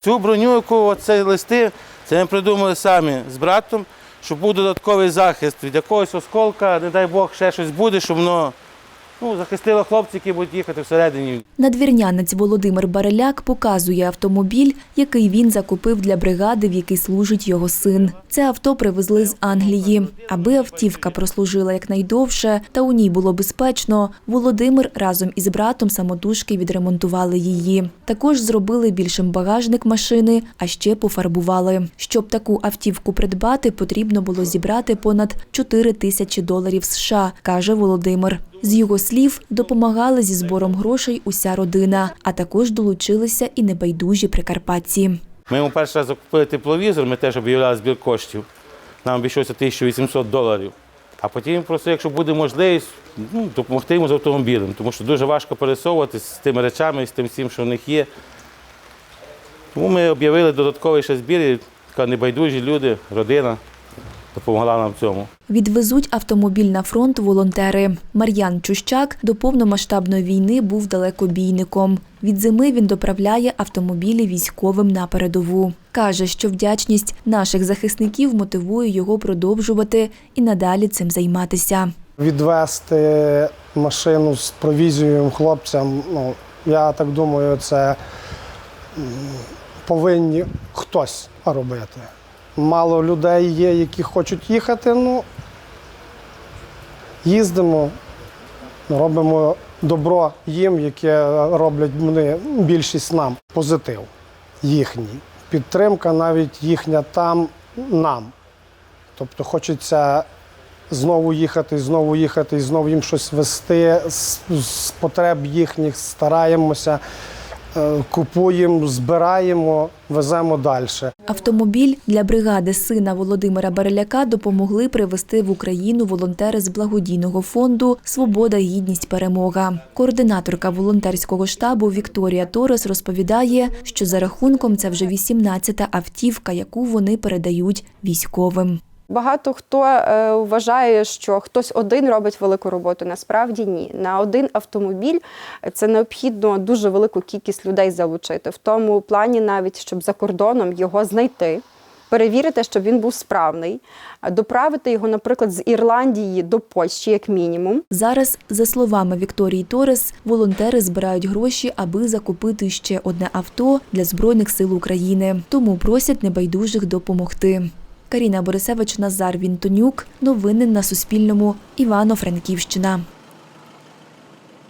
Цю броню, яку це листи, це ми придумали самі з братом, щоб був додатковий захист від якогось осколка, не дай Бог, ще щось буде, щоб воно ну, захистило хлопців, які будуть їхати всередині. Надвірнянець Володимир Бареляк показує автомобіль, який він закупив для бригади, в якій служить його син. Це авто привезли з Англії. Аби автівка прослужила якнайдовше та у ній було безпечно, Володимир разом із братом самотужки відремонтували її. Також зробили більшим багажник машини, а ще пофарбували. Щоб таку автівку придбати, потрібно було зібрати понад 4 тисячі доларів США, каже Володимир. З його слів, допомагали зі збором грошей уся родина, а також долучилися і небайдужі прикарпатці. Ми йому перший раз закупили тепловізор, ми теж об'являли збір коштів. Нам обійшлося 1800 доларів. А потім просто, якщо буде можливість, ну, допомогти йому з автомобілем, тому що дуже важко пересовуватись з тими речами, з тим всім, що в них є. Тому ми об'явили додатковий ще збір, і така небайдужі люди, родина допомогла нам в цьому. Відвезуть автомобіль на фронт волонтери. Мар'ян Чущак до повномасштабної війни був далекобійником. Від зими він доправляє автомобілі військовим на передову. Каже, що вдячність наших захисників мотивує його продовжувати і надалі цим займатися. Відвести машину з провізією хлопцям, ну, я так думаю, це повинні хтось робити. Мало людей є, які хочуть їхати, ну їздимо, робимо добро їм, яке роблять вони, більшість нам. Позитив їхній. Підтримка навіть їхня там нам. Тобто хочеться знову їхати, знову їхати, і знову їм щось вести з, з потреб їхніх, стараємося, купуємо, збираємо, веземо далі. Автомобіль для бригади сина Володимира Бареляка допомогли привезти в Україну волонтери з благодійного фонду Свобода, гідність, перемога. Координаторка волонтерського штабу Вікторія Торес розповідає, що за рахунком це вже 18-та автівка, яку вони передають військовим. Багато хто е, вважає, що хтось один робить велику роботу. Насправді ні. На один автомобіль це необхідно дуже велику кількість людей залучити. В тому плані, навіть щоб за кордоном його знайти, перевірити, щоб він був справний, доправити його, наприклад, з Ірландії до Польщі, як мінімум. Зараз, за словами Вікторії Торес, волонтери збирають гроші, аби закупити ще одне авто для Збройних сил України. Тому просять небайдужих допомогти. Каріна Борисевич, Назар Вінтонюк. Новини на Суспільному. Івано-Франківщина.